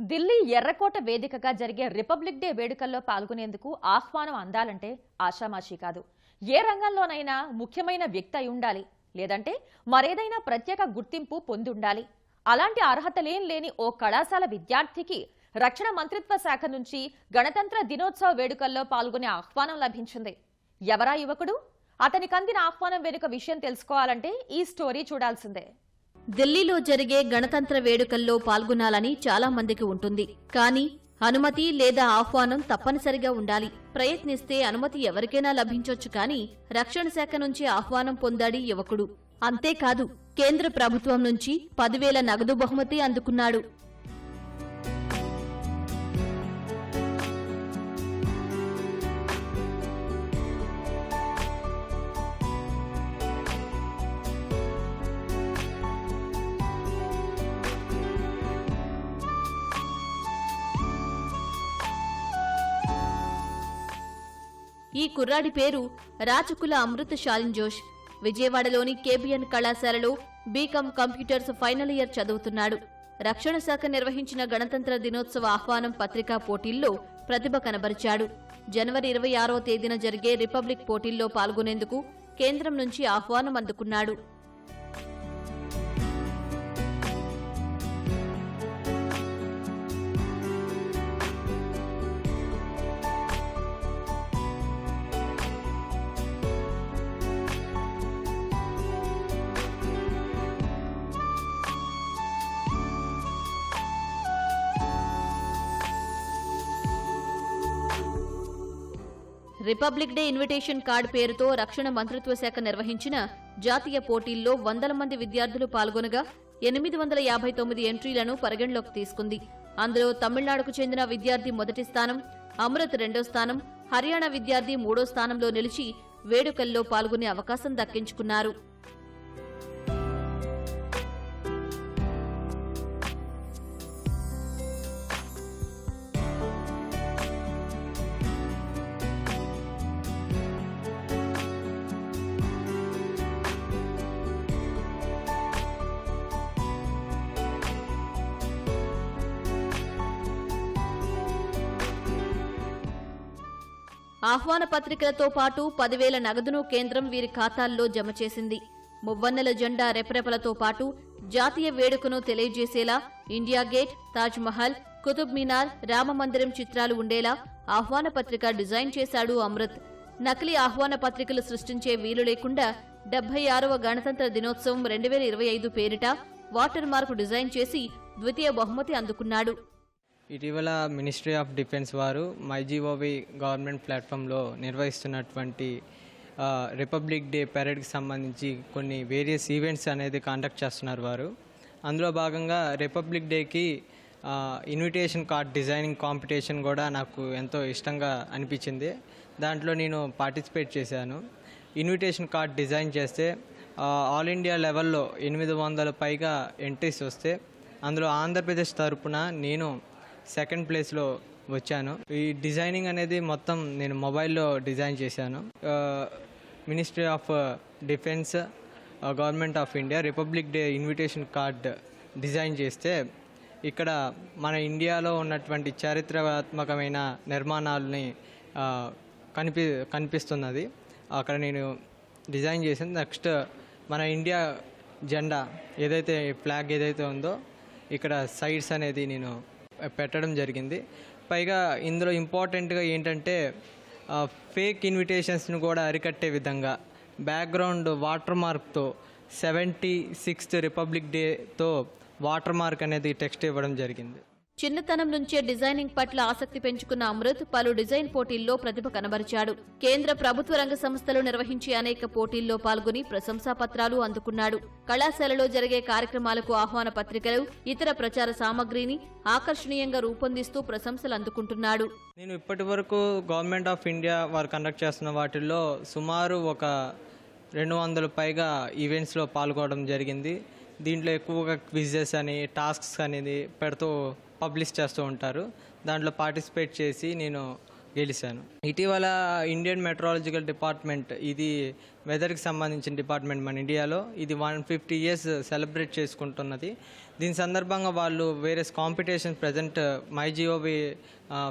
ఢిల్లీ ఎర్రకోట వేదికగా జరిగే రిపబ్లిక్ డే వేడుకల్లో పాల్గొనేందుకు ఆహ్వానం అందాలంటే ఆషామాషీ కాదు. ఏ రంగంలోనైనా ముఖ్యమైన వ్యక్తి అయి ఉండాలి. లేదంటే మరేదైనా ప్రత్యేక గుర్తింపు పొంది ఉండాలి అలాంటి అర్హతలేం లేని ఓ కళాశాల విద్యార్థికి రక్షణ మంత్రిత్వ శాఖ నుంచి గణతంత్ర దినోత్సవ వేడుకల్లో పాల్గొనే ఆహ్వానం లభించింది. ఎవరా యువకుడు? అతనికి అందిన ఆహ్వానం వెనుక విషయం తెలుసుకోవాలంటే ఈ స్టోరీ చూడాల్సిందే. ఢిల్లీలో జరిగే గణతంత్ర వేడుకల్లో పాల్గొనాలని చాలా మందికి ఉంటుంది. కానీ అనుమతి లేదా ఆహ్వానం తప్పనిసరిగా ఉండాలి. ప్రయత్నిస్తే అనుమతి ఎవరికైనా లభించొచ్చు కానీ రక్షణ శాఖ నుంచి ఆహ్వానం పొందాడి యువకుడు. అంతేకాదు కేంద్ర ప్రభుత్వం నుంచి పదివేల నగదు బహుమతి అందుకున్నాడు. ఈ కుర్రాడి పేరు రాచకుల అమృత షాలిన్ జోష్. విజయవాడలోని కేబిఎన్ కళాశాలలో బీకాం కంప్యూటర్స్ ఫైనల్ ఇయర్ చదువుతున్నాడు. రక్షణ శాఖ నిర్వహించిన గణతంత్ర దినోత్సవ ఆహ్వానం పత్రికా పోటీల్లో ప్రతిభ కనబరిచాడు. జనవరి ఇరవై ఆరో తేదీన జరిగే రిపబ్లిక్ పోటీల్లో పాల్గొనేందుకు కేంద్రం నుంచి ఆహ్వానం అందుకున్నాడు. రిపబ్లిక్ డే ఇన్విటేషన్ కార్డు పేరుతో రక్షణ మంత్రిత్వ శాఖ నిర్వహించిన జాతీయ పోటీల్లో వందల మంది విద్యార్థులు పాల్గొనగా ఎనిమిది వందల యాభై తొమ్మిది ఎంట్రీలను పరిగణలోకి తీసుకుంది. అందులో తమిళనాడుకు చెందిన విద్యార్థి మొదటి స్థానం అమృత్ రెండో స్థానం హర్యానా విద్యార్థి మూడో స్థానంలో నిలిచి వేడుకల్లో పాల్గొనే అవకాశం దక్కించుకున్నారు. ఆహ్వాన పత్రికలతో పాటు పదివేల నగదును కేంద్రం వీరి ఖాతాల్లో జమ చేసింది. మువ్వన్నెల జెండా రెపరెపలతో పాటు జాతీయ వేడుకను తెలియజేసేలా ఇండియా గేట్ తాజ్ మహల్ కుతుబ్ మీనార్ రామమందిరం చిత్రాలు ఉండేలా ఆహ్వాన పత్రిక డిజైన్ చేశాడు అమృత్. నకిలీ ఆహ్వాన పత్రికలు సృష్టించే వీలు లేకుండా డెబ్బై ఆరవ గణతంత్ర దినోత్సవం రెండు వేల ఇరవై ఐదు పేరిట వాటర్ మార్క్ డిజైన్ చేసి ద్వితీయ బహుమతి అందుకున్నాడు. ఇటీవల మినిస్ట్రీ ఆఫ్ డిఫెన్స్ వారు మైజీఓవి గవర్నమెంట్ ప్లాట్ఫామ్లో నిర్వహిస్తున్నటువంటి రిపబ్లిక్ డే పెరేడ్కి సంబంధించి కొన్ని వేరియస్ ఈవెంట్స్ అనేది కండక్ట్ చేస్తున్నారు వారు. అందులో భాగంగా రిపబ్లిక్ డేకి ఇన్విటేషన్ కార్డ్ డిజైనింగ్ కాంపిటీషన్ కూడా నాకు ఎంతో ఇష్టంగా అనిపించింది. దాంట్లో నేను పార్టిసిపేట్ చేశాను. ఇన్విటేషన్ కార్డ్ డిజైన్ చేస్తే ఆల్ ఇండియా లెవెల్లో ఎనిమిది వందల పైగా ఎంట్రీస్ వస్తే అందులో ఆంధ్రప్రదేశ్ తరపున నేను సెకండ్ ప్లేస్లో వచ్చాను. ఈ డిజైనింగ్ అనేది మొత్తం నేను మొబైల్లో డిజైన్ చేశాను. Ministry of defence government of India republic day invitation card design చేస్తే ఇక్కడ మన ఇండియాలో ఉన్నటువంటి చారిత్రాత్మకమైన నిర్మాణాలని కనిపి కనిపిస్తున్నది. అక్కడ నేను డిజైన్ చేసింది నెక్స్ట్ మన ఇండియా జెండా ఏదైతే ఫ్లాగ్ ఏదైతే ఉందో ఇక్కడ సైడ్స్ అనేది నేను పెట్టడం జరిగింది. పైగా ఇందులో ఇంపార్టెంట్గా ఏంటంటే ఫేక్ ఇన్విటేషన్స్ని కూడా అరికట్టే విధంగా బ్యాక్గ్రౌండ్ వాటర్ మార్క్తో సెవెంటీ సిక్స్త్ రిపబ్లిక్ డేతో వాటర్ మార్క్ అనేది టెక్స్ట్ ఇవ్వడం జరిగింది. చిన్నతనం నుంచే డిజైనింగ్ పట్ల ఆసక్తి పెంచుకున్న అమృత్ పలు డిజైన్ పోటీల్లో ప్రతిభ కనబరిచాడు. కేంద్ర ప్రభుత్వ రంగ సంస్థలు నిర్వహించే అనేక పోటీల్లో పాల్గొని ప్రశంసా పత్రాలు అందుకున్నాడు. కళాశాలలో జరిగే కార్యక్రమాలకు ఆహ్వాన పత్రికలు ఇతర ప్రచార సామగ్రిని ఆకర్షణీయంగా రూపొందిస్తూ ప్రశంసలు అందుకుంటున్నాడు. నేను ఇప్పటి వరకు గవర్నమెంట్ ఆఫ్ ఇండియా వారు కండక్ట్ చేస్తున్న వాటిల్లో సుమారు ఒక రెండు వందల పైగా ఈవెంట్స్లో పాల్గొనడం జరిగింది. దీంట్లో ఎక్కువగా క్విజెస్ అని టాస్క్స్ అనేది పెడుతూ పబ్లిష్ చేస్తూ ఉంటారు. దాంట్లో పార్టిసిపేట్ చేసి నేను గెలిచాను. ఇటీవల ఇండియన్ మెట్రాలజికల్ డిపార్ట్మెంట్ ఇది వెదర్కి సంబంధించిన డిపార్ట్మెంట్ మన ఇండియాలో. ఇది వన్ ఫిఫ్టీ ఇయర్స్ సెలబ్రేట్ చేసుకుంటున్నది. దీని సందర్భంగా వాళ్ళు వేరే కాంపిటీషన్ ప్రజెంట్ మై జియోవి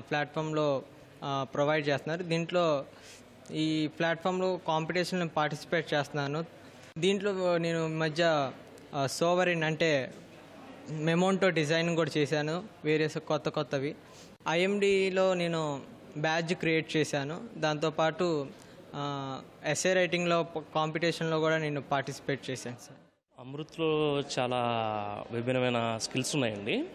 ప్లాట్ఫామ్లో ప్రొవైడ్ చేస్తున్నారు. దీంట్లో ఈ ప్లాట్ఫామ్లో కాంపిటీషన్లో పార్టిసిపేట్ చేస్తున్నాను. దీంట్లో నేను ఈ మధ్య సోవరిన్ అంటే మెమోంటో డిజైన్ కూడా చేశాను వేరియస్ కొత్త కొత్తవి. ఐఎండిలో నేను బ్యాడ్జ్ క్రియేట్ చేశాను. దాంతోపాటు ఎస్ఏ రైటింగ్లో కాంపిటీషన్లో కూడా నేను పార్టిసిపేట్ చేశాను సార్. అమృత్లో చాలా విభిన్నమైన స్కిల్స్ ఉన్నాయండి.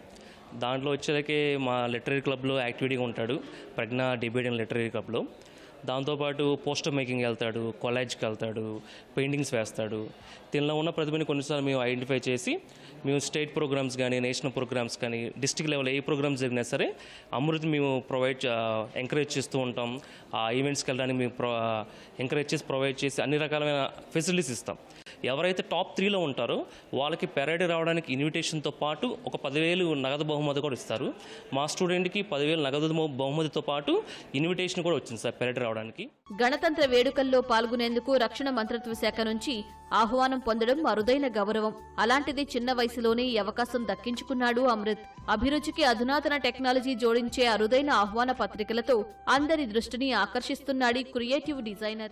దాంట్లో వచ్చేసరికి మా లిటరీ క్లబ్లో యాక్టివిటీగా ఉంటాడు. ప్రజ్ఞ డిబేటింగ్ లిటరీ క్లబ్లో. దాంతోపాటు పోస్టర్ మేకింగ్ వెళ్తాడు కాలేజ్కి వెళ్తాడు పెయింటింగ్స్ వేస్తాడు. దీనిలో ఉన్న ప్రతిభని కొన్నిసార్లు మేము ఐడెంటిఫై చేసి మేము స్టేట్ ప్రోగ్రామ్స్ కానీ నేషనల్ ప్రోగ్రామ్స్ కానీ డిస్టిక్ లెవెల్ ఏ ప్రోగ్రామ్స్ జరిగినా సరే అమృత్ మేము ప్రొవైడ్ ఎంకరేజ్ చేస్తూ ఉంటాం. ఆ ఈవెంట్స్కి వెళ్ళడానికి మేము ఎంకరేజ్ చేసి ప్రొవైడ్ చేసి అన్ని రకాలమైన ఫెసిలిటీస్ ఇస్తాం. ఎవరైతే టాప్ త్రీలో ఉంటారో వాళ్ళకి పెరేడ్ రావడానికి ఇన్విటేషన్తో పాటు ఒక పదివేలు నగదు బహుమతి కూడా ఇస్తారు. మా స్టూడెంట్కి పదివేలు నగదు బహుమతితో పాటు ఇన్విటేషన్ కూడా వచ్చింది సార్ పెరేడ్ రావడానికి. గణతంత్ర వేడుకల్లో పాల్గొనేందుకు రక్షణ మంత్రిత్వ శాఖ నుంచి ఆహ్వానం పొందడం అరుదైన గౌరవం. అలాంటిది చిన్న వయసులోనే ఈ అవకాశం దక్కించుకున్నాడు అమృత్. అభిరుచికి అధునాతన టెక్నాలజీ జోడించే అరుదైన ఆహ్వాన పత్రికలతో అందరి దృష్టిని ఆకర్షిస్తున్నాడు క్రియేటివ్ డిజైనర్.